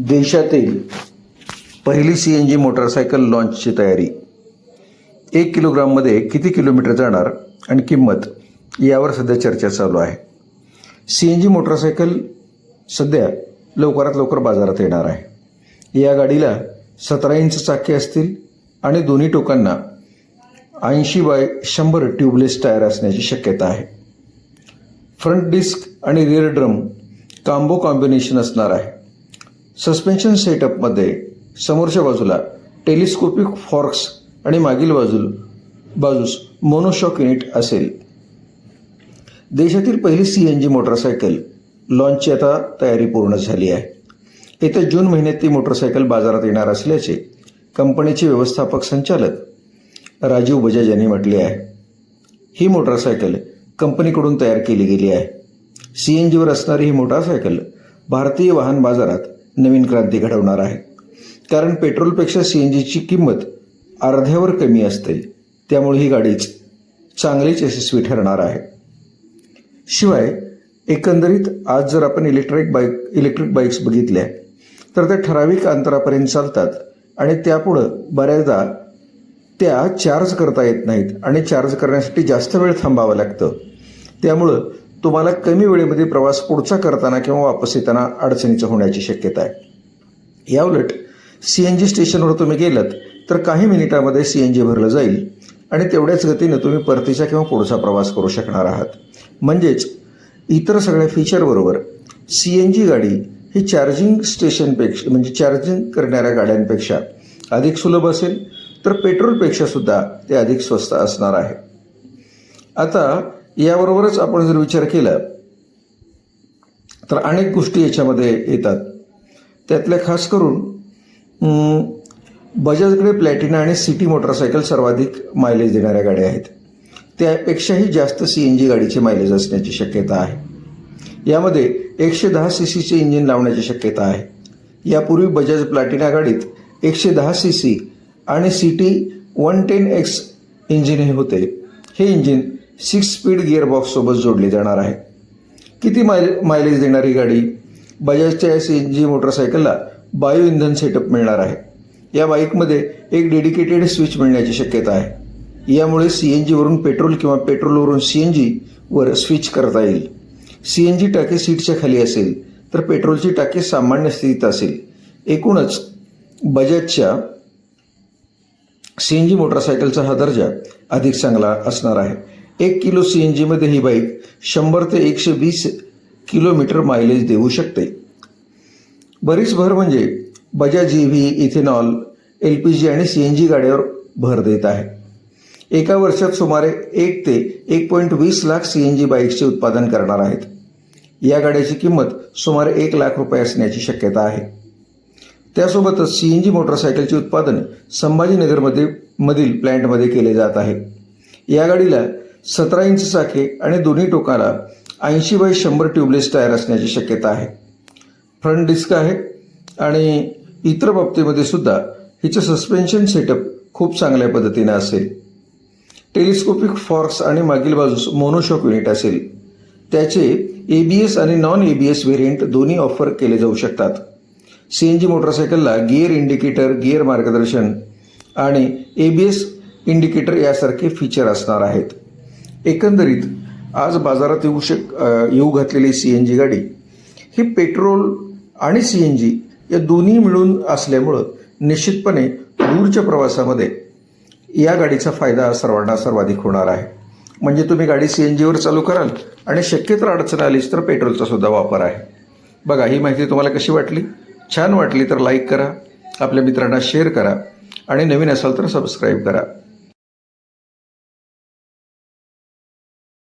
देशातील पहिली C N G motorcycle लॉन्चची तयारी. एक किलोग्राममध्ये किती किलोमीटर जाणार आणि किंमत यावर सध्या चर्चा चालू आहे. सी एन जी मोटरसायकल सध्या लवकरात लवकर बाजारात येणार आहे. या गाडीला सतरा इंच चाके असतील आणि दोन्ही टोकांना ऐंशी बाय शंभर ट्यूबलेस टायर असण्याची शक्यता आहे. फ्रंट डिस्क आणि रिअर ड्रम कांबो कॉम्बिनेशन असणार आहे. सस्पेन्शन सेटअपमध्ये समोरच्या बाजूला टेलिस्कोपिक फॉर्क्स आणि मागील बाजू बाजूस मोनोशॉक युनिट असेल. देशातील पहिली सी एन जी मोटरसायकल लॉन्चची आता तयारी पूर्ण झाली आहे. येत्या जून महिन्यात ती मोटरसायकल बाजारात येणार असल्याचे कंपनीचे व्यवस्थापक संचालक राजीव बजाज यांनी म्हटले आहे. ही मोटरसायकल कंपनीकडून तयार केली गेली आहे. सी एन जीवर असणारी ही मोटारसायकल भारतीय वाहन बाजारात नवीन क्रांती घडवणार आहे. कारण पेट्रोलपेक्षा सी एन जीची किंमत अर्ध्यावर कमी असते. त्यामुळे ही गाडीच चांगलीच यशस्वी ठरणार आहे. शिवाय एकंदरीत आज जर आपण इलेक्ट्रिक बाईक इलेक्ट्रिक बाईक्स बघितल्या तर त्या ठराविक अंतरापर्यंत चालतात आणि त्यापुढं बऱ्याचदा त्या चार्ज करता येत नाहीत आणि चार्ज करण्यासाठी जास्त वेळ थांबावं लागतं. त्यामुळं तुम्हाला कमी वेळेमध्ये प्रवास पुढचा करताना किंवा वापस येताना अडचणीचं होण्याची शक्यता आहे. याउलट सी एन जी स्टेशनवर तुम्ही गेलात तर काही मिनिटामध्ये सी एन जी भरलं जाईल आणि तेवढ्याच गतीनं तुम्ही परतीचा किंवा पुढचा प्रवास करू शकणार आहात. म्हणजेच इतर सगळ्या फीचरबरोबर सी एन जी गाडी ही चार्जिंग स्टेशनपेक्षा म्हणजे चार्जिंग करणाऱ्या गाड्यांपेक्षा अधिक सुलभ असेल तर पेट्रोलपेक्षा सुद्धा ते अधिक स्वस्त असणार आहे. आता याबरोबरच आपण जर विचार केला तर अनेक गोष्टी याच्यामध्ये येतात. त्यातल्या खास करून बजाजकडे प्लॅटिना आणि सिटी मोटरसायकल सर्वाधिक मायलेज देणाऱ्या गाड्या आहेत. त्यापेक्षाही जास्त सी एन जी गाडीचे मायलेज असण्याची शक्यता आहे. यामध्ये एकशे दहा सी सीचे इंजिन लावण्याची शक्यता आहे. यापूर्वी बजाज प्लॅटिना गाडीत एकशे दहा सी सी आणि C T one ten X engine हे होते. हे इंजिन सिक्स स्पीड गिअरबॉक्ससोबत जोडली जाणार आहे. किती मायले मायलेज देणारी गाडी? बजाजच्या एस सी एन जी मोटरसायकलला बायो इंधन सेटअप मिळणार आहे. या बाईकमध्ये एक डेडिकेटेड स्विच मिळण्याची शक्यता आहे. यामुळे सी एन जीवरून पेट्रोल किंवा पेट्रोलवरून सी एन जीवर स्विच करता येईल. सी एन जी टाकी सीटच्या खाली असेल तर पेट्रोलची टाकी सामान्य स्थितीत असेल. एकूणच बजाजच्या सी एन जी मोटरसायकलचा हा दर्जा अधिक चांगला असणार आहे. एक किलो सी एन जीमध्ये ही बाईक शंभर ते एकशे वीस किलोमीटर मायलेज देऊ शकते. बरीच भर म्हणजे Bajaj E V ethanol L P G आणि सी एन जी गाड्यावर भर देत आहे. एका वर्षात सुमारे एक ते एक पॉईंट वीस लाख सी एन जी बाईक्सचे उत्पादन करणार आहेत. या गाड्याची किंमत सुमारे एक लाख रुपये असण्याची शक्यता आहे. त्यासोबतच सी एन जी मोटरसायकलचे उत्पादन संभाजीनगरमध्ये मधील प्लॅन्टमध्ये केले जात आहे. या गाडीला सतरा इंच चाके आणि दोन्ही टोकाला ऐंशी बाय शंभर ट्यूबलेस टायर असण्याची शक्यता आहे. फ्रंट डिस्क आहे आणि इतर बाबतीमध्ये सुद्धा हिचं सस्पेन्शन सेटअप खूप चांगल्या पद्धतीनं असेल. टेलिस्कोपिक फॉर्क्स आणि मागील बाजूस मोनोशॉक युनिट असेल. त्याचे ए बी एस आणि non A B S variant दोन्ही ऑफर केले जाऊ शकतात. C N G motorcycle gear indicator gear मार्गदर्शन आणि ए बी एस इंडिकेटर यासारखे फीचर असणार आहेत. एकंदरीत आज बाजारात येऊ शक येऊ घातलेली सी एन जी गाडी ही पेट्रोल आणि सी एन जी या दोन्ही मिळून असल्यामुळं निश्चितपणे दूरच्या प्रवासामध्ये या गाडीचा फायदा सर्वांना सर्वाधिक होणार आहे. म्हणजे तुम्ही गाडी सी एन जीवर चालू कराल आणि शक्यतो अडचण आलीच तर पेट्रोलचा सुद्धा वापर आहे. बघा ही माहिती तुम्हाला कशी वाटली? छान वाटली तर लाईक करा आपल्या मित्रांना शेअर करा आणि नवीन असाल तर सबस्क्राईब करा.